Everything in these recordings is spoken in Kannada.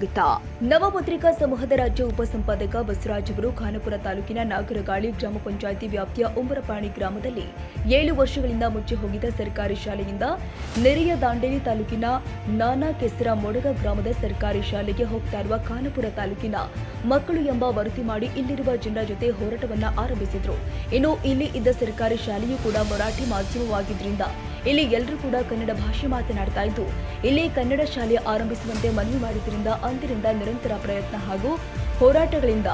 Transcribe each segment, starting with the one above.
ಸ್ವಾಗತ. ನವಪತ್ರಿಕಾ ಸಮೂಹದ ರಾಜ್ಯ ಉಪಸಂಪಾದಕ ಬಸವರಾಜ್ ಅವರು ಖಾನಪುರ ತಾಲೂಕಿನ ನಾಗರಗಾಳಿ ಗ್ರಾಮ ಪಂಚಾಯಿತಿ ವ್ಯಾಪ್ತಿಯ ಉಂಬರಪಾಣಿ ಗ್ರಾಮದಲ್ಲಿ ಏಳು ವರ್ಷಗಳಿಂದ ಮುಚ್ಚಿ ಹೋಗಿದ್ದ ಸರ್ಕಾರಿ ಶಾಲೆಯಿಂದ ನೆರೆಯ ದಾಂಡೇಲಿ ತಾಲೂಕಿನ ನಾನಾ ಕೆಸರ ಮೊಡಗ ಗ್ರಾಮದ ಸರ್ಕಾರಿ ಶಾಲೆಗೆ ಹೋಗ್ತಾ ಇರುವ ಖಾನಪುರ ತಾಲೂಕಿನ ಮಕ್ಕಳು ಎಂಬ ವರದಿ ಮಾಡಿ ಇಲ್ಲಿರುವ ಜನರ ಜೊತೆ ಹೋರಾಟವನ್ನ ಆರಂಭಿಸಿದ್ರು. ಇನ್ನು ಇಲ್ಲಿ ಇದ್ದ ಸರ್ಕಾರಿ ಶಾಲೆಯೂ ಕೂಡ ಮರಾಠಿ ಮಾಧ್ಯಮವಾಗಿದ್ರಿಂದ ಇಲ್ಲಿ ಎಲ್ಲರೂ ಕೂಡ ಕನ್ನಡ ಭಾಷೆ ಮಾತನಾಡ್ತಾ ಇದ್ದು, ಇಲ್ಲಿ ಕನ್ನಡ ಶಾಲೆ ಆರಂಭಿಸುವಂತೆ ಮನವಿ ಮಾಡಿದ್ರಿಂದ ಅಂದಿನಿಂದ ನಿರಂತರ ಪ್ರಯತ್ನ ಹಾಗೂ ಹೋರಾಟಗಳಿಂದ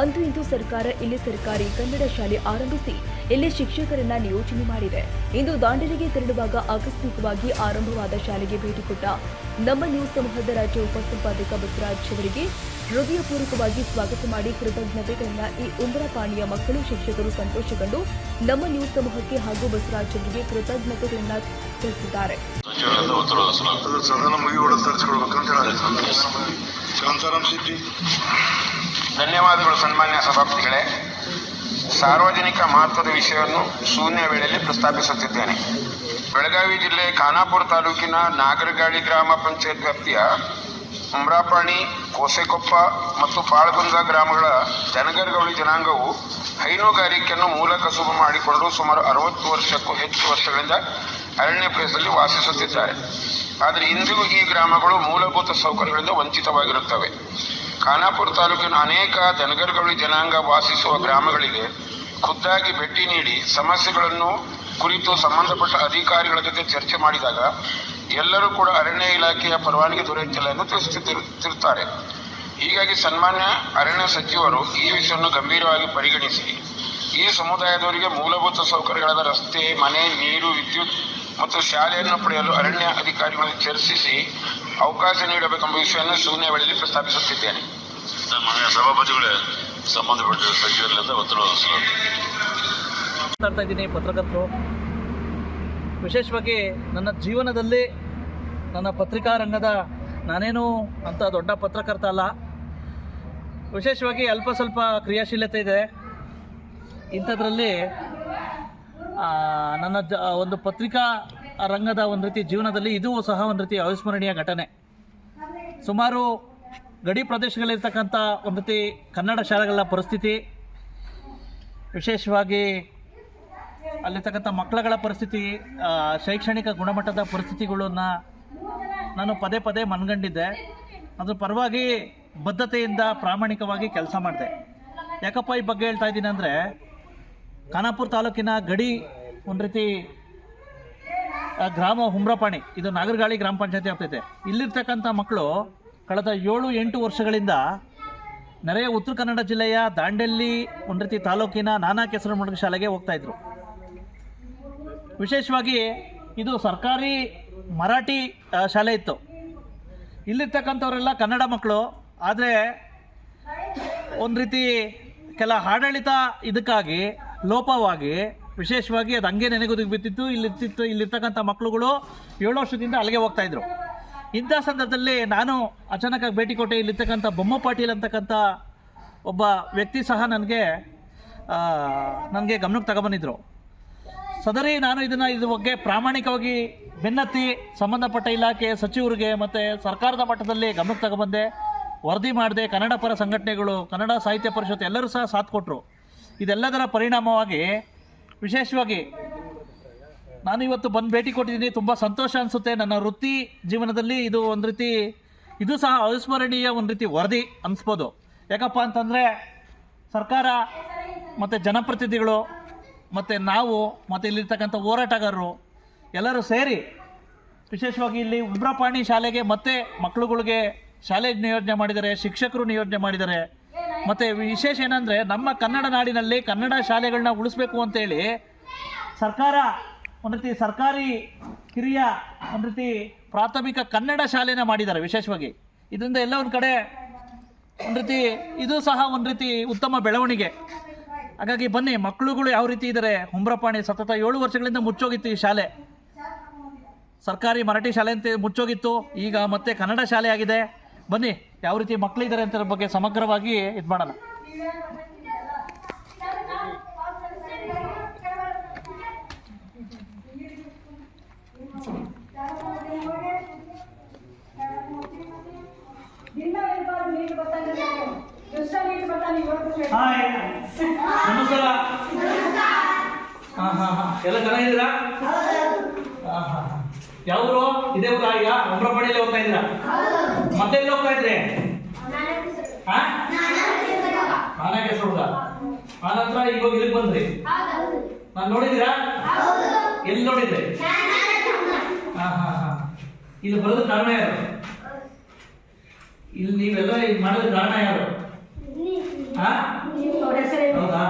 ಅಂದು ಇಂದು ಸರ್ಕಾರ, ಇಲ್ಲಿ ಸರ್ಕಾರಿ ಕನ್ನಡ ಶಾಲೆ ಆರಂಭಿಸಿ ಇಲ್ಲಿ ಶಿಕ್ಷಕರನ್ನ ನಿಯೋಜನೆ ಮಾಡಿದೆ. ಇಂದು ದಾಂಡೇಲಿಗೆ ತೆರಳುವಾಗ ಆಕಸ್ಮಿಕವಾಗಿ ಆರಂಭವಾದ ಶಾಲೆಗೆ ಭೇಟಿ ಕೊಟ್ಟ ನಮ್ಮ ನ್ಯೂಸ್ ಸಮೂಹದ ರಾಜ್ಯ ಉಪಸಂಪಾದಕ ಬಸವರಾಜ್ ಅವರಿಗೆ ಹೃದಯಪೂರ್ವಕವಾಗಿ ಸ್ವಾಗತ ಮಾಡಿ ಕೃತಜ್ಞತೆಗಳನ್ನ ಈ ಉಂಬರಪಾಣಿಯ ಮಕ್ಕಳು ಶಿಕ್ಷಕರು ಸಂತೋಷಗೊಂಡು ನಮ್ಮ ನ್ಯೂಸ್ ಸಮೂಹಕ್ಕೆ ಹಾಗೂ ಬಸವರಾಜ್ ಅವರಿಗೆ ಕೃತಜ್ಞತೆಗಳನ್ನ ತಿಳಿಸಿದ್ದಾರೆ. ಧನ್ಯವಾದಗಳು ಸನ್ಮಾನ್ಯ ಸಭಾಪತಿಗಳೇ. ಸಾರ್ವಜನಿಕ ಮಹತ್ವದ ವಿಷಯವನ್ನು ಶೂನ್ಯ ವೇಳೆಯಲ್ಲಿ ಪ್ರಸ್ತಾಪಿಸುತ್ತಿದ್ದೇನೆ. ಬೆಳಗಾವಿ ಜಿಲ್ಲೆ ಖಾನಾಪುರ ತಾಲೂಕಿನ ನಾಗರಗಾಳಿ ಗ್ರಾಮ ಪಂಚಾಯತ್ ವ್ಯಾಪ್ತಿಯ ಉಮ್ರಾಪಾಣಿ, ಕೋಸೆಕೊಪ್ಪ ಮತ್ತು ಬಾಳಗುಂದ ಗ್ರಾಮಗಳ ಜನಗರಗೌಳಿ ಜನಾಂಗವು ಹೈನುಗಾರಿಕೆಯನ್ನು ಮೂಲ ಕಸುಬು ಮಾಡಿಕೊಂಡು ಸುಮಾರು ಅರವತ್ತು ವರ್ಷಕ್ಕೂ ಹೆಚ್ಚು ವರ್ಷಗಳಿಂದ ಅರಣ್ಯ ಪ್ರದೇಶದಲ್ಲಿ ವಾಸಿಸುತ್ತಿದ್ದಾರೆ. ಆದರೆ ಇಂದಿಗೂ ಈ ಗ್ರಾಮಗಳು ಮೂಲಭೂತ ಸೌಕರ್ಯಗಳಿಂದ ವಂಚಿತವಾಗಿರುತ್ತವೆ. ಖಾನಾಪುರ ತಾಲೂಕಿನ ಅನೇಕ ದನಗರಗಳಿ ಜನಾಂಗ ವಾಸಿಸುವ ಗ್ರಾಮಗಳಿಗೆ ಖುದ್ದಾಗಿ ಭೇಟಿ ನೀಡಿ ಸಮಸ್ಯೆಗಳನ್ನು ಕುರಿತು ಸಂಬಂಧಪಟ್ಟ ಅಧಿಕಾರಿಗಳ ಜೊತೆ ಚರ್ಚೆ ಮಾಡಿದಾಗ ಎಲ್ಲರೂ ಕೂಡ ಅರಣ್ಯ ಇಲಾಖೆಯ ಪರವಾನಗಿ ದೊರೆಯುತ್ತಿಲ್ಲ ಎಂದು ತಿಳಿಸುತ್ತಿರುತ್ತಾರೆ ಹೀಗಾಗಿ ಸನ್ಮಾನ್ಯ ಅರಣ್ಯ ಸಚಿವರು ಈ ವಿಷಯವನ್ನು ಗಂಭೀರವಾಗಿ ಪರಿಗಣಿಸಿ. ಈ ಸಮುದಾಯದವರಿಗೆ ಮೂಲಭೂತ ಸೌಕರ್ಯಗಳಾದ ರಸ್ತೆ, ಮನೆ, ನೀರು, ವಿದ್ಯುತ್ ಮತ್ತು ಶಾಲೆಯನ್ನು ಪಡೆಯಲು ಅರಣ್ಯ ಅಧಿಕಾರಿಗಳನ್ನು ಚರ್ಚಿಸಿ ಅವಕಾಶ ನೀಡಬೇಕೆಂಬ ವಿಷಯವನ್ನು ಶೂನ್ಯ ವೇಳೆಯಲ್ಲಿ ಪ್ರಸ್ತಾಪಿಸುತ್ತಿದ್ದೇನೆ. ಮಾನ್ಯ ಸಭಾಪತಿಗಳೇ ಸಂಬಂಧಪಟ್ಟ ಸಚಿವರಿಂದ ಮಾತಾಡ್ತಾ ಇದ್ದೀನಿ ಪತ್ರಕರ್ತರು. ವಿಶೇಷವಾಗಿ ನನ್ನ ಜೀವನದಲ್ಲಿ ನನ್ನ ಪತ್ರಿಕಾ ರಂಗದ ನಾನೇನು ಅಂತ ದೊಡ್ಡ ಪತ್ರಕರ್ತ ಅಲ್ಲ. ವಿಶೇಷವಾಗಿ ಅಲ್ಪ ಸ್ವಲ್ಪ ಕ್ರಿಯಾಶೀಲತೆ ಇದೆ. ಇಂಥದ್ರಲ್ಲಿ ನನ್ನ ಒಂದು ಪತ್ರಿಕಾ ರಂಗದ ಒಂದು ರೀತಿ ಜೀವನದಲ್ಲಿ ಇದೂ ಸಹ ಒಂದು ರೀತಿ ಅವಿಸ್ಮರಣೀಯ ಘಟನೆ. ಸುಮಾರು ಗಡಿ ಪ್ರದೇಶಗಳಲ್ಲಿರ್ತಕ್ಕಂಥ ಒಂದು ರೀತಿ ಕನ್ನಡ ಶಾಲೆಗಳ ಪರಿಸ್ಥಿತಿ, ವಿಶೇಷವಾಗಿ ಅಲ್ಲಿರ್ತಕ್ಕಂಥ ಮಕ್ಕಳುಗಳ ಪರಿಸ್ಥಿತಿ ಶೈಕ್ಷಣಿಕ ಗುಣಮಟ್ಟದ ಪರಿಸ್ಥಿತಿಗಳನ್ನ ನಾನು ಪದೇ ಪದೇ ಮನಗಂಡಿದ್ದೆ. ಅದ್ರ ಪರವಾಗಿ ಬದ್ಧತೆಯಿಂದ ಪ್ರಾಮಾಣಿಕವಾಗಿ ಕೆಲಸ ಮಾಡಿದೆ. ಯಾಕಪ್ಪ ಈ ಬಗ್ಗೆ ಹೇಳ್ತಾ ಇದ್ದೀನಿ ಅಂದರೆ ಖಾನಾಪುರ ತಾಲೂಕಿನ ಗಡಿ ಒಂದು ರೀತಿ ಗ್ರಾಮ ಹುಮ್ರಪಾಣಿ, ಇದು ನಾಗರಗಾಳಿ ಗ್ರಾಮ ಪಂಚಾಯತಿ ಆಗ್ತೈತೆ. ಇಲ್ಲಿರ್ತಕ್ಕಂಥ ಮಕ್ಕಳು ಕಳೆದ ಏಳು, ಎಂಟು ವರ್ಷಗಳಿಂದ ನೆರೆಯ ಉತ್ತರ ಕನ್ನಡ ಜಿಲ್ಲೆಯ ದಾಂಡೆಲ್ಲಿ ಒಂದು ರೀತಿ ತಾಲೂಕಿನ ನಾನಾ ಕೆಸರು ಮುಡುಗ ಶಾಲೆಗೆ ಹೋಗ್ತಾ ಇದ್ರು. ವಿಶೇಷವಾಗಿ ಇದು ಸರ್ಕಾರಿ ಮರಾಠಿ ಶಾಲೆ ಇತ್ತು. ಇಲ್ಲಿರ್ತಕ್ಕಂಥವರೆಲ್ಲ ಕನ್ನಡ ಮಕ್ಕಳು ಆದರೆ ಒಂದು ರೀತಿ ಕೆಲ ಆಡಳಿತ ಇದಕ್ಕಾಗಿ ಲೋಪವಾಗಿ, ವಿಶೇಷವಾಗಿ ಅದು ಹಂಗೆ ನೆನೆಗುದಿಗೆ ಬಿತ್ತಿತ್ತು ಇಲ್ಲಿರ್ತಿತ್ತು, ಇಲ್ಲಿರ್ತಕ್ಕಂಥ ಮಕ್ಕಳುಗಳು ಏಳು ವರ್ಷದಿಂದ ಅಲ್ಲಿಗೆ ಹೋಗ್ತಾ ಇದ್ರು. ಇಂಥ ಸಂದರ್ಭದಲ್ಲಿ ನಾನು ಅಚಾನಕ್ಕಾಗಿ ಭೇಟಿ ಕೊಟ್ಟೆ ಇಲ್ಲಿರ್ತಕ್ಕಂಥ ಬೊಮ್ಮ ಪಾಟೀಲ್ ಅಂತಕ್ಕಂಥ ಒಬ್ಬ ವ್ಯಕ್ತಿ ಸಹ ನನಗೆ ನನಗೆ ಗಮನಕ್ಕೆ ತಗೊಬಂದಿದ್ರು. ಸದರಿ ನಾನು ಇದನ್ನು ಇದ್ರ ಬಗ್ಗೆ ಪ್ರಾಮಾಣಿಕವಾಗಿ ಬೆನ್ನತ್ತಿ ಸಂಬಂಧಪಟ್ಟ ಇಲಾಖೆ ಸಚಿವರಿಗೆ ಮತ್ತು ಸರ್ಕಾರದ ಮಟ್ಟದಲ್ಲಿ ಗಮನಕ್ಕೆ ತಗೊಬಂದೆ, ವರದಿ ಮಾಡಿದೆ, ಕನ್ನಡ ಪರ ಸಂಘಟನೆಗಳು, ಕನ್ನಡ ಸಾಹಿತ್ಯ ಪರಿಷತ್ ಎಲ್ಲರೂ ಸಹ ಸಾಥ್ ಕೊಟ್ಟರು ಇದೆಲ್ಲದರ ಪರಿಣಾಮವಾಗಿ ವಿಶೇಷವಾಗಿ ನಾನು ಇವತ್ತು ಬಂದು ಭೇಟಿ ಕೊಟ್ಟಿದ್ದೀನಿ. ತುಂಬ ಸಂತೋಷ ಅನಿಸುತ್ತೆ. ನನ್ನ ವೃತ್ತಿ ಜೀವನದಲ್ಲಿ ಇದು ಒಂದು ರೀತಿ, ಇದು ಸಹ ಅವಿಸ್ಮರಣೀಯ ಒಂದು ರೀತಿ ವರದಿ ಅನಿಸ್ಬೋದು. ಯಾಕಪ್ಪ ಅಂತಂದರೆ ಸರ್ಕಾರ ಮತ್ತು ಜನಪ್ರತಿನಿಧಿಗಳು ಮತ್ತು ನಾವು ಮತ್ತು ಇಲ್ಲಿರ್ತಕ್ಕಂಥ ಹೋರಾಟಗಾರರು ಎಲ್ಲರೂ ಸೇರಿ ವಿಶೇಷವಾಗಿ ಇಲ್ಲಿ ಉಬ್ರಪಾಣಿ ಶಾಲೆಗೆ ಮತ್ತೆ ಮಕ್ಕಳುಗಳಿಗೆ ಶಾಲೆ ನಿಯೋಜನೆ ಮಾಡಿದ್ದಾರೆ ಶಿಕ್ಷಕರು ನಿಯೋಜನೆ ಮಾಡಿದ್ದಾರೆ ಮತ್ತು ವಿಶೇಷ ಏನಂದರೆ ನಮ್ಮ ಕನ್ನಡ ನಾಡಿನಲ್ಲಿ ಕನ್ನಡ ಶಾಲೆಗಳನ್ನ ಉಳಿಸ್ಬೇಕು ಅಂತೇಳಿ ಸರ್ಕಾರ, ಒಂದು ರೀತಿ ಸರ್ಕಾರಿ ಕಿರಿಯ, ಒಂದು ರೀತಿ ಪ್ರಾಥಮಿಕ ಕನ್ನಡ ಶಾಲೆನ ಮಾಡಿದ್ದಾರೆ ವಿಶೇಷವಾಗಿ. ಇದರಿಂದ ಎಲ್ಲ ಒಂದು ಕಡೆ ಒಂದು ರೀತಿ ಇದು ಸಹ ಒಂದು ರೀತಿ ಉತ್ತಮ ಬೆಳವಣಿಗೆ. ಹಾಗಾಗಿ ಬನ್ನಿ, ಮಕ್ಕಳುಗಳು ಯಾವ ರೀತಿ ಇದ್ದಾರೆ? ಹುಮ್ರಪಾಣಿ ಸತತ ಏಳು ವರ್ಷಗಳಿಂದ ಮುಚ್ಚೋಗಿತ್ತು ಈ ಶಾಲೆ. ಸರ್ಕಾರಿ ಮರಾಠಿ ಶಾಲೆ ಅಂತ ಮುಚ್ಚೋಗಿತ್ತು. ಈಗ ಮತ್ತೆ ಕನ್ನಡ ಶಾಲೆ ಆಗಿದೆ. ಬನ್ನಿ ಯಾವ ರೀತಿ ಮಕ್ಕಳಿದ್ದಾರೆ ಅಂತ ಬಗ್ಗೆ ಸಮಗ್ರವಾಗಿ ಇದು ಮಾಡೋಣ ನಮಸ್ಕಾರ. ಹಾಂ ಹಾಂ ಹಾಂ. ಎಲ್ಲ ಚೆನ್ನಾಗಿದ್ದೀರಾ? ಹಾಂ ಹಾಂ. ಯಾವ ಊರು ಇದೇ ಊರ ಈಗ? ಅಮ್ರಪಣಿಯಲ್ಲಿ ಹೋಗ್ತಾ ಇದ್ರ ಮತ್ತೆ ಎಲ್ಲಿ ಹೋಗ್ತಾ ಇದ್ರೆ? ಆನಕ್ಕೆ ಹುಡುಗ ಆನಂತರ ಇವಾಗ ಇಲ್ಲಿಗೆ ಬಂದ್ರಿ? ನಾನು ನೋಡಿದಿರಾ ಎಲ್ಲಿ ನೋಡಿದ್ರಿ? ಹಾಂ ಹಾಂ ಹಾಂ. ಇಲ್ಲಿ ಬರೋದು ಕಾರಣ ಯಾರು? ಇಲ್ಲಿ ನೀವೆಲ್ಲ ಇದು ಮಾಡೋದು ಕಾರಣ ಯಾರು? ಹಾ? ಹೌದಾ?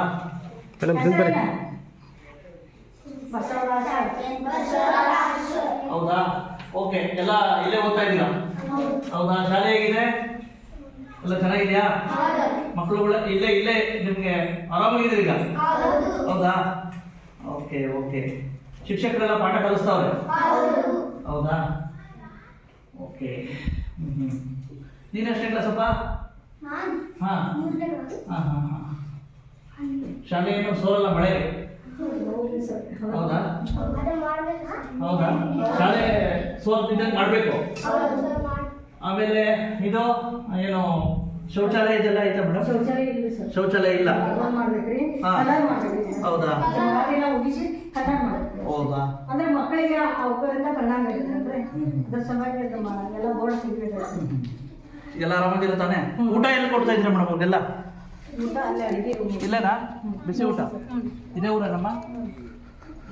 ಹೌದಾ? ಓಕೆ ಎಲ್ಲ ಇಲ್ಲೇ ಓದ್ತಾ ಇದ್ದೀರಾ? ಹೌದಾ? ಶಾಲೆ ಹೇಗಿದೆ? ಎಲ್ಲ ಚೆನ್ನಾಗಿದ್ಯಾ? ಮಕ್ಕಳುಗಳ ಇಲ್ಲೇ ಇಲ್ಲೇ ನಿಮ್ಗೆ ಆರಾಮಾಗಿದ್ದೀರಿ ಈಗ? ಹೌದಾ? ಓಕೆ ಓಕೆ ಶಿಕ್ಷಕರೆಲ್ಲ ಪಾಠ ಕಲಿಸ್ತಾವ್ರೆ? ಹೌದಾ? Okay hmm hmm. ಎಷ್ಟೇ ಕ್ಲಾಸಪ್ಪ ಹಾಂ. ಹಾಂ ಹಾಂ ಹಾಂ. ಶಾಲೆ ಏನು ಸೋರಲ್ಲ ಮಳೆ? ಹೌದಾ? ಹೌದಾ? ಶಾಲೆ ಇದ್ದಂಗೆ ಮಾಡಬೇಕು. ಆಮೇಲೆ ಇದು ಏನು ಶೌಚಾಲಯ ಇದೆಲ್ಲ ಐತೆ ಮೇಡಮ್ ಶೌಚಾಲಯ ಇಲ್ಲ ಸರ್. ಶೌಚಾಲಯ ಇಲ್ಲ. ಕಲರ್ ಮಾಡ್ಬೇಕ್ರಿ. ಹಾ. ಕಲರ್ ಮಾಡ್ಬೇಕ್ರಿ ಹೌದಾ? ಉಗಿಸಿ ಕಲರ್ ಹೌದಾ? ಅಂದ್ರೆ ಮಕ್ಕಳಿಗೆ ಅವರಿಂದ ಕಣ್ಣಾಗ ಅಂದ್ರೆ ಅದ್ರ ಸಲುವಾಗಿ ಅದು ಮಾ- ಎಲ್ಲ ಬೋರ್ಡ್ ಸಿಗ್ಬೇಕು ಎಲ್ಲ ಆರಾಮಾಗಿರೋ ತಾನೆ ಊಟ ಎಲ್ಲಿ ಕೊಡ್ತಾ ಇದ್ರೆ ಮೇಡಮ್ ಅವ್ರಿಗೆಲ್ಲ ಇಲ್ಲೇನಾ? ಬಿಸಿ ಊಟ? ಇದೇ ಊರಮ್ಮ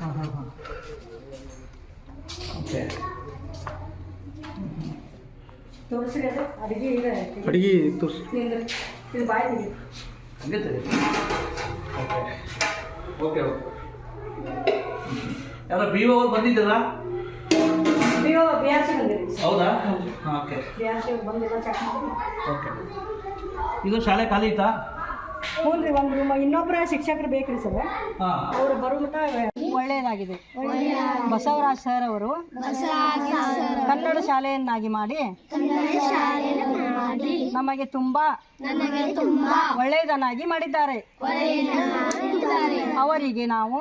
ಹಾಂ ಹಾಂ ಹಾಂ. ಓಕೆ. ಅಡಿಗೆ ತೋರ್ಸು. ಹಂಗೆ ಸರಿ ಓಕೆ ಓಕೆ. ಯಾರೋ ಬಿ ಓ ಅವ್ರು ಬಂದಿದ್ದೀರಾ. ಹೌದಾ? ಓಕೆ. ಓಕೆ. ಇದು ಶಾಲೆ ಖಾಲಿ ಇತ್ತಾ? ಹ್ಞೂ ರೀ ಒಂದು ರೂಮ್ ಇನ್ನೊಬ್ಬರ ಶಿಕ್ಷಕರು ಬೇಕ್ರಿ ಸರ್. ಹಾಂ. ಅವರು ಬರೋ ಮಟ್ಟ ಒಳ್ಳೆಯದಾಗಿದೆ. ಬಸವರಾಜ್ ಸರ್ ಅವರು ಕನ್ನಡ ಶಾಲೆಯನ್ನಾಗಿ ಮಾಡಿ ನಮಗೆ ತುಂಬಾ ಒಳ್ಳೆಯದನ್ನಾಗಿ ಮಾಡಿದ್ದಾರೆ. ಅವರಿಗೆ ನಾವು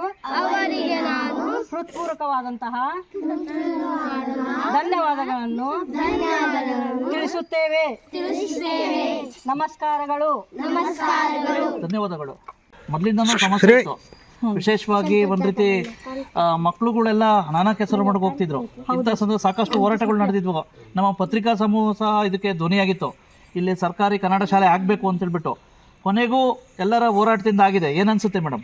ಹೃತ್ಪೂರ್ವಕವಾದಂತಹ ಧನ್ಯವಾದಗಳನ್ನು ತಿಳಿಸುತ್ತೇವೆ. ನಮಸ್ಕಾರಗಳು. ಧನ್ಯವಾದಗಳು. ಮೊದಲಿಂದ ಸಮಸ್ಯೆ ಇತ್ತು. ವಿಶೇಷವಾಗಿ ಒಂದ್ ರೀತಿ ಆ, ಮಕ್ಳುಗಳೆಲ್ಲ ನಾನಾ ಕೆಸರು ಮಾಡಕ್ ಹೋಗ್ತಿದ್ರು. ಇಂಥ ಸಂದರ್ಭ ಸಾಕಷ್ಟು ಹೋರಾಟಗಳು ನಡೆದಿದ್ವು. ನಮ್ಮ ಪತ್ರಿಕಾ ಸಮೂಹ ಸಹ ಇದಕ್ಕೆ ಧ್ವನಿಯಾಗಿತ್ತು. ಇಲ್ಲಿ ಸರ್ಕಾರಿ ಕನ್ನಡ ಶಾಲೆ ಆಗ್ಬೇಕು ಅಂತ ಹೇಳ್ಬಿಟ್ಟು. ಕೊನೆಗೂ ಎಲ್ಲರ ಹೋರಾಟದಿಂದ ಆಗಿದೆ. ಏನನ್ಸುತ್ತೆ ಅನ್ಸುತ್ತೆ ಮೇಡಮ್?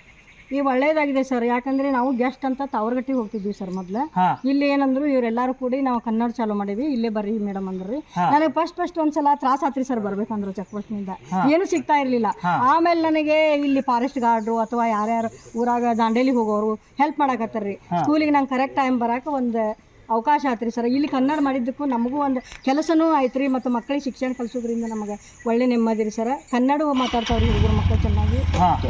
ಈ ಒಳ್ಳೇದಾಗಿದೆ ಸರ್ ಯಾಕಂದ್ರೆ ನಾವು ಗೆಸ್ಟ್ ಅಂತ ತಾವರ್ಗಟ್ಟಿಗೆ ಹೋಗ್ತಿದ್ವಿ ಸರ್ ಮೊದ್ಲ. ಹಾ. ಇಲ್ಲಿ ಏನಂದ್ರು ಇವರೆಲ್ಲರೂ ಕೂಡಿ ನಾವು ಕನ್ನಡ ಚಾಲೂ ಮಾಡೀವಿ ಇಲ್ಲೇ ಬರ್ರಿ ಮೇಡಮ್ ಅಂದ್ರಿ. ನನಗೆ ಫಸ್ಟ್ ಫಸ್ಟ್ ಒಂದ್ಸಲ ತ್ರಾಸ ಆತ್ರಿ ಸರ್ ಬರ್ಬೇಕಂದ್ರು ಚೆಕ್ ಪೋಸ್ಟ್ನಿಂದ ಏನು ಸಿಗ್ತಾ ಇರ್ಲಿಲ್ಲ. ಆಮೇಲೆ ನನಗೆ ಇಲ್ಲಿ ಫಾರೆಸ್ಟ್ ಗಾರ್ಡ್ರು ಅಥವಾ ಯಾರ್ಯಾರು ಊರಾಗ ದಾಂಡೇಲಿ ಹೋಗೋರು ಹೆಲ್ಪ್ ಮಾಡಾಕತ್ತಾರ್ರಿ. ಸ್ಕೂಲಿಗೆ ನಂಗೆ ಕರೆಕ್ಟ್ ಟೈಮ್ ಬರಾಕ ಒಂದು ಅವಕಾಶ ಆತ್ರಿ ಸರ್. ಇಲ್ಲಿ ಕನ್ನಡ ಮಾಡಿದ್ದಕ್ಕೂ ನಮಗೂ ಒಂದು ಕೆಲಸನೂ ಆಯ್ತ್ರಿ ಮತ್ತು ಮಕ್ಕಳಿಗೆ ಶಿಕ್ಷಣ ಕಲಿಸೋದ್ರಿಂದ ನಮಗೆ ಒಳ್ಳೆ ನೆಮ್ಮದಿ ರೀ ಸರ್. ಕನ್ನಡ ಮಾತಾಡ್ತಾವ್ರಿ ಹುಡುಗರು ಮಕ್ಕಳು ಚೆನ್ನಾಗಿ.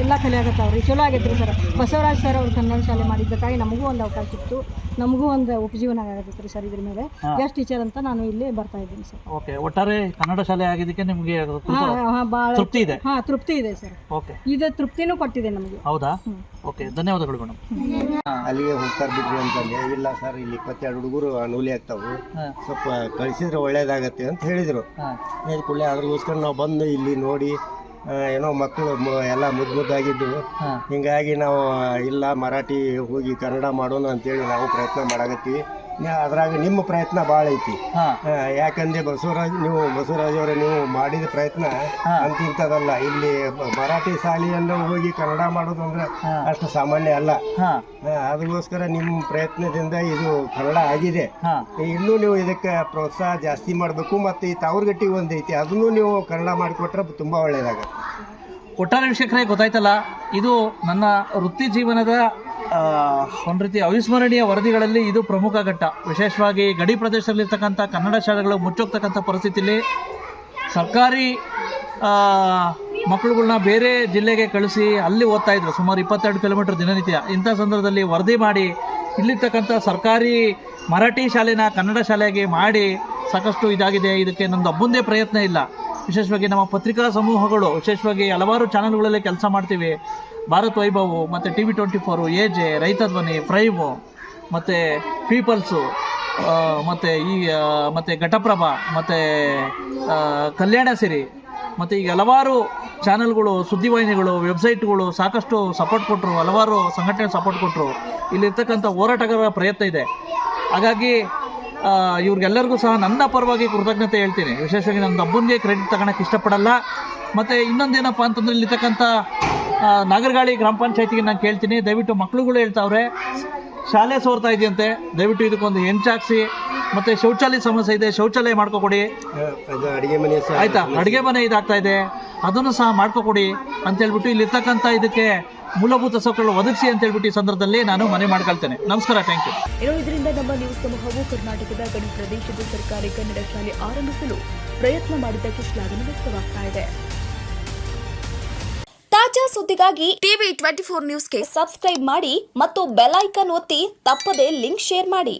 ಎಲ್ಲ ಕಲಿಯಾಗತ್ತಾವ್ರಿ ಚಲೋ ಆಗೈತೆ ರೀ ಸರ್. ಬಸವರಾಜ್ ಸರ್ ಅವ್ರು ಕನ್ನಡ ಶಾಲೆ ಮಾಡಿದ್ದಕ್ಕಾಗಿ ನಮಗೂ ಒಂದು ಅವಕಾಶ ಇತ್ತು. ನಮಗೂ ಒಂದು ಉಪಜೀವನ ರೀ ಸರ್ ಇದ್ರ ಮೇಲೆ. ಗೆಸ್ಟ್ ಟೀಚರ್ ಅಂತ ನಾನು ಇಲ್ಲಿ ಬರ್ತಾ ಇದ್ದೀನಿ ಸರ್. ಓಕೆ. ಒಟ್ಟಾರೆ ಕನ್ನಡ ಶಾಲೆ ಆಗಿದ್ದಕ್ಕೆ ನಿಮಗೆ ಅದು ಹಾ ತುಂಬ ಹಾ ಭಾಳ ತೃಪ್ತಿ ಇದೆ? ಹಾಂ ತೃಪ್ತಿ ಇದೆ ಸರ್. ಓಕೆ. ಇದು ತೃಪ್ತಿನೂ ಕೊಟ್ಟಿದೆ ನಮಗೆ. ಹೌದಾ? ಓಕೆ. ಧನ್ಯವಾದಗಳು ಮೇಡಮ್. ಅಲ್ಲಿಗೆ ಹೋಗ್ತಾರೆ ಬಿಡ್ರಿ ಅಂತಂದೆ ಇಲ್ಲ ಸರ್ ಇಲ್ಲಿ ಇಪ್ಪತ್ತೆರಡು ಹುಡುಗರು ಅನುಲಿ ಆಗ್ತಾವು. ಸ್ವಲ್ಪ ಕಳಿಸಿದ್ರೆ ಒಳ್ಳೇದಾಗತ್ತೆ ಅಂತ ಹೇಳಿದರು. ಹೇಳಿದ ಕೂಡಲೇ ಅದ್ರಗೋಸ್ಕರ ನಾವು ಬಂದು ಇಲ್ಲಿ ನೋಡಿ ಆ, ಏನೋ ಮಕ್ಕಳು ಎಲ್ಲ ಮುದ್ದು ಮುದ್ದಾಗಿದ್ದು. ಹಿಂಗಾಗಿ ನಾವು ಇಲ್ಲ ಮರಾಠಿ ಹೋಗಿ ಕನ್ನಡ ಮಾಡೋಣ ಅಂತೇಳಿ ನಾವು ಪ್ರಯತ್ನ ಮಾಡಾಕತ್ತೀವಿ. ಅದ್ರಾಗ ನಿಮ್ಮ ಪ್ರಯತ್ನ ಭಾಳ ಐತಿ. ಯಾಕಂದ್ರೆ ಬಸವರಾಜ್ ನೀವು ಬಸವರಾಜ್ ಅವರೇ ನೀವು ಮಾಡಿದ ಪ್ರಯತ್ನ ಅಂತಿಂತದಲ್ಲ. ಇಲ್ಲಿ ಮರಾಠಿ ಶಾಲೆಯನ್ನು ಹೋಗಿ ಕನ್ನಡ ಮಾಡೋದು ಅಂದ್ರೆ ಅಷ್ಟು ಸಾಮಾನ್ಯ ಅಲ್ಲ. ಹಾಂ. ಅದಕ್ಕೋಸ್ಕರ ನಿಮ್ಮ ಪ್ರಯತ್ನದಿಂದ ಇದು ಕನ್ನಡ ಆಗಿದೆ. ಇನ್ನೂ ನೀವು ಇದಕ್ಕೆ ಪ್ರೋತ್ಸಾಹ ಜಾಸ್ತಿ ಮಾಡಬೇಕು ಮತ್ತು ಈ ತಾವ್ರಗಟ್ಟಿಗೆ ಒಂದು ಐತಿ ಅದನ್ನು ನೀವು ಕನ್ನಡ ಮಾಡಿಕೊಟ್ರೆ ತುಂಬ ಒಳ್ಳೆಯದಾಗತ್ತೆ ಒಟ್ಟಾರೆ ವೀಕ್ಷಕರೇ ಗೊತ್ತಾಯ್ತಲ್ಲ ಇದು ನನ್ನ ವೃತ್ತಿ ಜೀವನದ ಒಂದು ರೀತಿ ಅವಿಸ್ಮರಣೀಯ ವರದಿಗಳಲ್ಲಿ ಇದು ಪ್ರಮುಖ ಘಟ್ಟ. ವಿಶೇಷವಾಗಿ ಗಡಿ ಪ್ರದೇಶದಲ್ಲಿರ್ತಕ್ಕಂಥ ಕನ್ನಡ ಶಾಲೆಗಳು ಮುಚ್ಚೋಗ್ತಕ್ಕಂಥ ಪರಿಸ್ಥಿತಿಯಲ್ಲಿ ಸರ್ಕಾರಿ ಮಕ್ಕಳುಗಳನ್ನ ಮಕ್ಕಳುಗಳ್ನ ಬೇರೆ ಜಿಲ್ಲೆಗೆ ಕಳಿಸಿ ಅಲ್ಲಿ ಓದ್ತಾ ಇದ್ರು. ಸುಮಾರು ಇಪ್ಪತ್ತೆರಡು ಕಿಲೋಮೀಟರ್ ದಿನನಿತ್ಯ. ಇಂಥ ಸಂದರ್ಭದಲ್ಲಿ ವರದಿ ಮಾಡಿ ಇಲ್ಲಿರ್ತಕ್ಕಂಥ ಸರ್ಕಾರಿ ಮರಾಠಿ ಶಾಲೆನ ಕನ್ನಡ ಶಾಲೆಯಾಗಿ ಮಾಡಿ ಸಾಕಷ್ಟು ಇದಾಗಿದೆ. ಇದಕ್ಕೆ ನಂದು ಒಬ್ಬಂದೇ ಪ್ರಯತ್ನ ಇಲ್ಲ. ವಿಶೇಷವಾಗಿ ನಮ್ಮ ಪತ್ರಿಕಾ ಸಮೂಹಗಳು, ವಿಶೇಷವಾಗಿ ಹಲವಾರು ಚಾನಲ್ಗಳಲ್ಲಿ ಕೆಲಸ ಮಾಡ್ತೀವಿ. ಭಾರತ್ ವೈಭವ್, ಮತ್ತು T V twenty four, A J, ರೈತ ಧ್ವನಿ, ಪ್ರೈಮು, ಮತ್ತು ಪೀಪಲ್ಸು ಮತ್ತು ಈ ಮತ್ತು ಘಟಪ್ರಭಾ, ಮತ್ತು ಕಲ್ಯಾಣ ಸಿರಿ, ಮತ್ತು ಈಗ ಹಲವಾರು ಚಾನಲ್ಗಳು ಸುದ್ದಿವಾಹಿನಿಗಳು ವೆಬ್ಸೈಟ್ಗಳು ಸಾಕಷ್ಟು ಸಪೋರ್ಟ್ ಕೊಟ್ಟರು ಹಲವಾರು ಸಂಘಟನೆ ಸಪೋರ್ಟ್ ಕೊಟ್ಟರು ಇಲ್ಲಿರ್ತಕ್ಕಂಥ ಹೋರಾಟಗಾರರ ಪ್ರಯತ್ನ ಇದೆ. ಹಾಗಾಗಿ ಇವ್ರಿಗೆಲ್ಲರಿಗೂ ಸಹ ನನ್ನ ಪರವಾಗಿ ಕೃತಜ್ಞತೆ ಹೇಳ್ತೀನಿ. ವಿಶೇಷವಾಗಿ ನನ್ನ ಅಬ್ಬನಿಗೆ ಕ್ರೆಡಿಟ್ ತಗೊಳಕ್ಕೆ ಇಷ್ಟಪಡಲ್ಲ. ಮತ್ತು ಇನ್ನೊಂದೇನಪ್ಪ ಅಂತಂದ್ರೆ ಇಲ್ಲಿರ್ತಕ್ಕಂಥ ನಾಗರಗಾಳಿ ಗ್ರಾಮ ಪಂಚಾಯತಿಗೆ ನಾನು ಕೇಳ್ತೀನಿ. ದಯವಿಟ್ಟು ಮಕ್ಕಳುಗಳು ಹೇಳ್ತಾವ್ರೆ ಶಾಲೆ ಸೋರ್ತಾ ಇದೆಯಂತೆ. ದಯವಿಟ್ಟು ಇದಕ್ಕೊಂದು ಹೆಂಚಾಕ್ಸಿ. ಮತ್ತು ಶೌಚಾಲಯ ಸಮಸ್ಯೆ ಇದೆ ಶೌಚಾಲಯ ಮಾಡ್ಕೊಕೊಡಿ. ಅದು ಅಡಿಗೆ ಮನೆ ಆಯಿತಾ? ಆಯ್ತಾ ಅಡುಗೆ ಮನೆ ಇದಾಗ್ತಾ ಇದೆ. ಅದನ್ನು ಸಹ ಮಾಡ್ಕೊಕೊಡಿ ಅಂತೇಳ್ಬಿಟ್ಟು ಇಲ್ಲಿರ್ತಕ್ಕಂಥ ಇದಕ್ಕೆ ಮೂಲಭೂತ ಸೌಕರ್ಯಗಳು ಒದಗಿಸಿ ಅಂತ ಹೇಳ್ಬಿಟ್ಟು ಈ ಸಂದರ್ಭದಲ್ಲಿ ನಾನು ಮನೆ ಮಾಡ್ಕೊಳ್ತೇನೆ. ನಮಸ್ಕಾರ ಥ್ಯಾಂಕ್ ಯು ಇದರಿಂದ ನಮ್ಮ ನ್ಯೂಸ್ ಸಮೂಹವು ಕರ್ನಾಟಕದ ಗಡಿ ಪ್ರದೇಶದ ಸರ್ಕಾರಿ ಕನ್ನಡ ಶಾಲೆ ಆರಂಭಿಸಲು ಪ್ರಯತ್ನ ಮಾಡಿದ್ದಕ್ಕೆ ಶ್ಲಾಘನೆ ವ್ಯಕ್ತವಾಗ್ತಾ ಇದೆ. ತಾಜಾ ಸುದ್ದಿಗಾಗಿ ಟಿವಿ ಟ್ವೆಂಟಿ ಫೋರ್ ನ್ಯೂಸ್ಗೆ ಸಬ್ಸ್ಕ್ರೈಬ್ ಮಾಡಿ ಮತ್ತು ಬೆಲ್ ಐಕನ್ ಒತ್ತಿ ತಪ್ಪದೇ ಲಿಂಕ್ ಶೇರ್ ಮಾಡಿ.